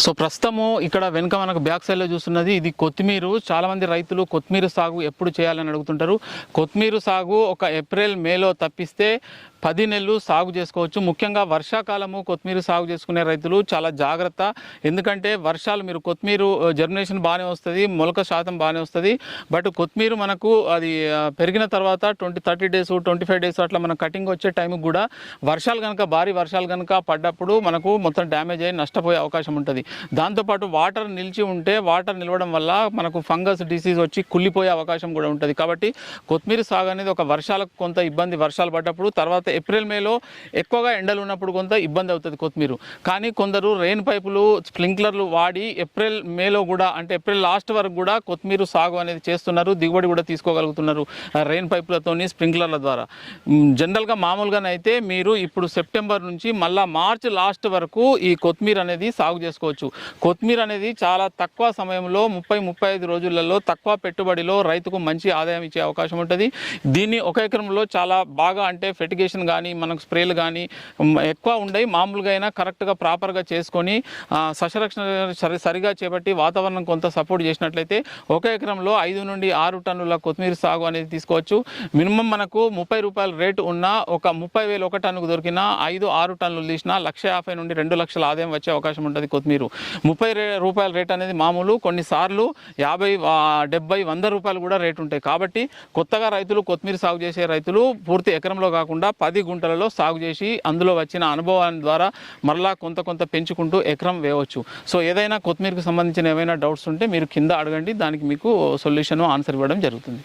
So ప్రస్తుతము ఇక్కడ వెనుక మనకు బ్యాక్ సైడ్లో చూస్తున్నది ఇది కొత్తిమీర. చాలామంది రైతులు కొత్తిమీర సాగు ఎప్పుడు చేయాలని అడుగుతుంటారు. కొత్తిమీర సాగు ఒక ఏప్రిల్ మేలో తప్పిస్తే పది నెలలు సాగు చేసుకోవచ్చు. ముఖ్యంగా వర్షాకాలము కొత్తిమీర సాగు చేసుకునే రైతులు చాలా జాగ్రత్త. ఎందుకంటే వర్షాలు మీరు కొత్తిమీర జర్మినేషన్ బాగానే వస్తుంది మొలక శాతం బాగానే వస్తుంది. బట్ కొత్తిమీర మనకు అది పెరిగిన తర్వాత twenty thirty days twenty five days అట్లా మనం కటింగ్ వచ్చే టైంకి కూడా వర్షాలు కనుక భారీ వర్షాలు కనుక పడ్డప్పుడు మనకు మొత్తం డ్యామేజ్ అయ్యి నష్టపోయే అవకాశం ఉంటుంది. దాంతోపాటు వాటర్ నిలిచి ఉంటే వాటర్ నిలవడం వల్ల మనకు ఫంగస్ డిసీజ్ వచ్చి కుళ్ళిపోయే అవకాశం కూడా ఉంటుంది. కాబట్టి కొత్తిమీర సాగు అనేది ఒక వర్షాలకు కొంత ఇబ్బంది వర్షాలు పడ్డప్పుడు తర్వాత ఏప్రిల్ మేలో ఎక్కువగా ఎండలు ఉన్నప్పుడు కొంత ఇబ్బంది అవుతుంది కొత్తిమీర. కానీ కొందరు రెయిన్ పైపులు స్ప్రింక్లర్లు వాడి ఏప్రిల్ మేలో కూడా అంటే ఏప్రిల్ లాస్ట్ వరకు కూడా కొత్తిమీర సాగు అనేది చేస్తున్నారు దిగుబడి కూడా తీసుకోగలుగుతున్నారు రెయిన్ పైపులతోని స్ప్రింక్లర్ల ద్వారా. జనరల్గా మామూలుగానైతే మీరు ఇప్పుడు సెప్టెంబర్ నుంచి మళ్ళీ మార్చ్ లాస్ట్ వరకు ఈ కొత్తిమీర అనేది సాగు చేసుకోవచ్చు. కొత్తిమీర అనేది చాలా తక్కువ సమయంలో ముప్పై ముప్పై ఐదు రోజులలో తక్కువ పెట్టుబడిలో రైతుకు మంచి ఆదాయం ఇచ్చే అవకాశం ఉంటుంది. దీన్ని ఒక ఎకరంలో చాలా బాగా అంటే ఫెటిగేషన్ కానీ మనకు స్ప్రేలు కానీ ఎక్కువ ఉండయి. మామూలుగా అయినా కరెక్ట్గా ప్రాపర్గా చేసుకొని సశరక్షణ సరి సరిగా చేపట్టి వాతావరణం కొంత సపోర్ట్ చేసినట్లయితే ఒక ఎకరంలో ఐదు నుండి ఆరు టన్నుల కొత్తిమీర సాగు అనేది తీసుకోవచ్చు. మినిమం మనకు ముప్పై రూపాయల రేటు ఉన్న ఒక ముప్పై వేలు ఒక టన్నుకు దొరికిన ఐదు ఆరు టన్నులు తీసినా లక్ష యాభై నుండి రెండు లక్షల ఆదాయం వచ్చే అవకాశం ఉంటుంది కొత్తిమీర. ముప్పై రూపాయల రేట్ అనేది మామూలు. కొన్నిసార్లు యాభై డెబ్బై వంద రూపాయలు కూడా రేటు ఉంటాయి. కాబట్టి కొత్తగా రైతులు కొత్తిమీర సాగు చేసే రైతులు పూర్తి ఎకరంలో కాకుండా పది గుంటలలో సాగు చేసి అందులో వచ్చిన అనుభవాన్ని ద్వారా మరలా కొంత కొంత పెంచుకుంటూ ఎకరం వేయవచ్చు. సో ఏదైనా కొత్తిమీరకు సంబంధించిన ఏమైనా డౌట్స్ ఉంటే మీరు కింద అడగండి. దానికి మీకు సొల్యూషన్ ఆన్సర్ ఇవ్వడం జరుగుతుంది.